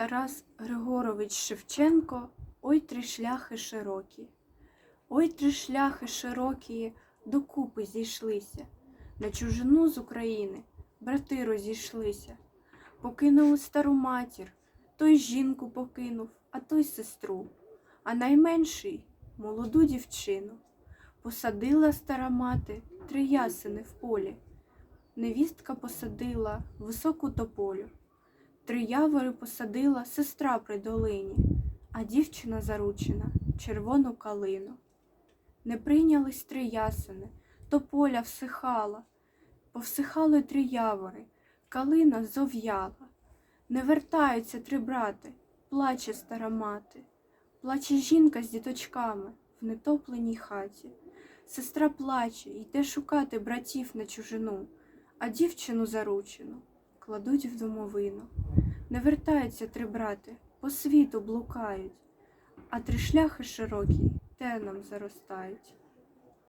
Тарас Григорович Шевченко Ой три шляхи широкі. Ой три шляхи широкі докупи зійшлися. На чужину з України брати розійшлися. Покинули стару матір, той жінку покинув, а той сестру, а найменший молоду дівчину. Посадила стара мати три ясени в полі. Невістка посадила високу тополю. Три явори посадила сестра при долині, а дівчина заручена червону калину. Не прийнялись три ясени, тополя всихала, повсихали три явори, калина зов'яла. Не вертаються три брати, плаче стара мати, плаче жінка з діточками в нетопленій хаті. Сестра плаче, йде шукати братів на чужину, а дівчину заручену кладуть в домовину. Не вертаються три брати, по світу блукають, а три шляхи широкі теном заростають.